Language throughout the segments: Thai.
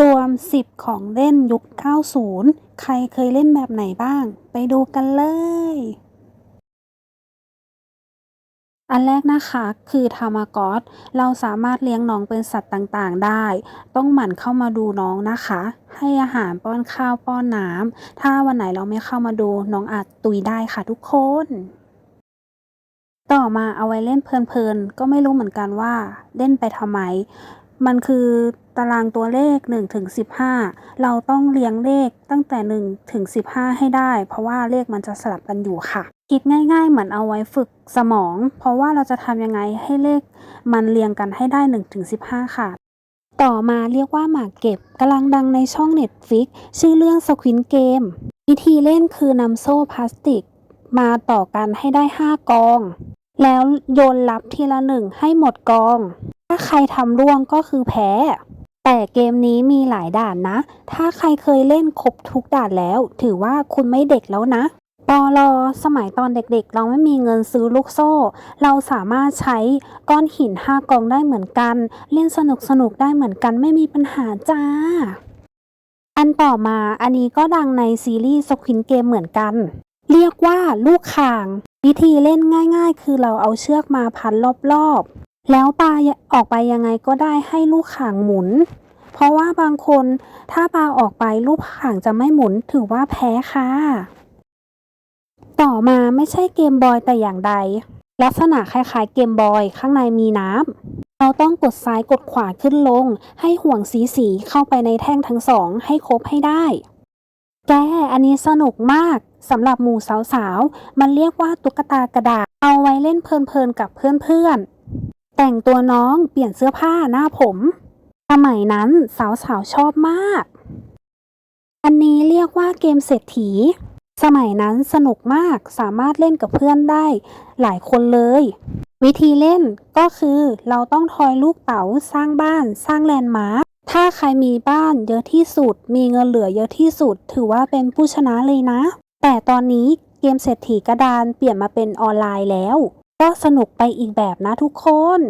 รวม 10 ของเล่นยุค 90 ใครเคยเล่นแบบไหนบ้าง ไปดูกันเลย อันแรกนะคะคือทามากอสเราสามารถเลี้ยงน้องเป็นสัตว์ต่างๆได้ ต้องหมั่นเข้ามาดูน้องนะคะ ให้อาหารป้อนข้าวป้อนน้ำ ถ้าวันไหนเราไม่เข้ามาดูน้องอาจตุยได้ค่ะทุกคน ต่อมาเอาไว้เล่นเพลินๆ ก็ไม่รู้เหมือนกันว่าเล่นไปทำไม มันคือตารางตัวเลข1ถึง15 เราต้องเรียงเลขตั้งแต่1ถึง15 ให้ได้ เพราะว่าเลขมันจะสลับกันอยู่ค่ะ คิดง่ายๆ เหมือนเอาไว้ฝึกสมอง เพราะว่าเราจะทำยังไงให้เลขมันเรียงกันให้ได้1ถึง15 ค่ะ ต่อมาเรียกว่าหมากเก็บกำลังดังในช่อง Netflix ชื่อเรื่อง Squid Game วิธีเล่นคือนำโซ่พลาสติก มาต่อกันให้ได้ 5 กอง แล้วโยนลับทีละหนึ่งให้หมดกอง ถ้าใครทำร่วงก็คือแพ้ แต่เกมนี้มีหลายด่านนะ ถ้าใครเคยเล่นครบทุกด่านแล้ว ถือว่าคุณไม่เด็กแล้วนะปอลอสมัยตอนเด็กๆ เราไม่มีเงินซื้อลูกโซ่ เราสามารถใช้ก้อนหินห้ากองได้เหมือนกัน เล่นสนุกๆได้เหมือนกันไม่มีปัญหาจ้า อันต่อมาอันนี้ก็ดังในซีรีส์ Squid Game เหมือนกัน เรียกว่าลูกข่าง วิธีเล่นง่ายๆ คือเราเอาเชือกมาพันรอบๆ แล้วปลาออกไปยังไงก็ได้ให้ลูกข่างหมุน เพราะว่าบางคนถ้าปลาออกไปลูกข่างจะไม่หมุนถือว่าแพ้ค่ะ ต่อมาไม่ใช่เกมบอยแต่อย่างใด ลักษณะคล้ายๆเกมบอยข้างในมีน้ำเราต้องกดซ้ายกดขวาขึ้นลง ให้ห่วงสีสีเข้าไปในแท่งทั้งสองให้ครบให้ได้ แกอันนี้สนุกมากสำหรับหมู่สาวๆ มันเรียกว่าตุ๊กตากระดาษ เอาไว้เล่นเพลินๆกับเพื่อนๆ แต่งตัวน้องเปลี่ยนเสื้อผ้าหน้าผมสมัยนั้นสาวๆชอบมาก อันนี้เรียกว่าเกมเศรษฐี สมัยนั้นสนุกมากสามารถเล่นกับเพื่อนได้หลายคนเลย วิธีเล่นก็คือเราต้องทอยลูกเต๋าสร้างบ้านสร้างแลนด์มาร์คถ้าใครมีบ้านเยอะที่สุด มีเงินเหลือเยอะที่สุด ถือว่าเป็นผู้ชนะเลยนะ แต่ตอนนี้เกมเศรษฐีกระดานเปลี่ยนมาเป็นออนไลน์แล้ว ก็สนุกไปอีกแบบนะทุกคน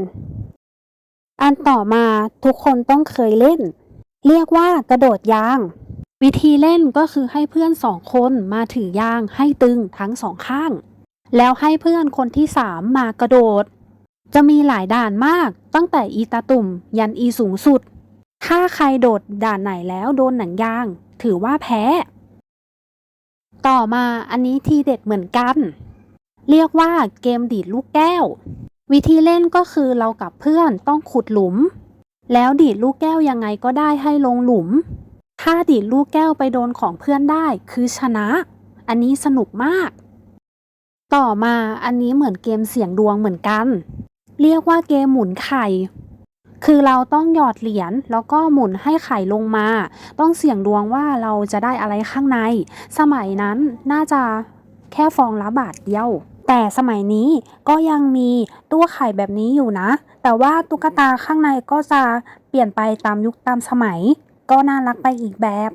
อันต่อมาทุกคนต้องเคยเล่น เรียกว่ากระโดดยาง วิธีเล่นก็คือให้เพื่อนสองคนมาถือยางให้ตึงทั้งสองข้าง แล้วให้เพื่อนคนที่สามมากระโดด จะมีหลายด่านมากตั้งแต่อีตาตุ่มยันอีสูงสุด ถ้าใครโดดด่านไหนแล้วโดนหนังยาง ถือว่าแพ้ ต่อมาอันนี้ทีเด็ดเหมือนกัน เรียกว่าเกมดีดลูกแก้ว วิธีเล่นก็คือเรากับเพื่อนต้องขุดหลุม แล้วดีดลูกแก้วยังไงก็ได้ให้ลงหลุม ถ้าดีดลูกแก้วไปโดนของเพื่อนได้คือชนะ อันนี้สนุกมาก ต่อมาอันนี้เหมือนเกมเสี่ยงดวงเหมือนกัน เรียกว่าเกมหมุนไข่ คือเราต้องหยอดเหรียญแล้วก็หมุนให้ไข่ลงมา ต้องเสี่ยงดวงว่าเราจะได้อะไรข้างใน สมัยนั้นน่าจะแค่ฟองละบาทเดียว แต่สมัยนี้ก็ยังมีตู้ไข่แบบนี้อยู่นะ แต่ว่าตุ๊กตาข้างในก็จะเปลี่ยนไปตามยุคตามสมัย ก็น่ารักไปอีกแบบ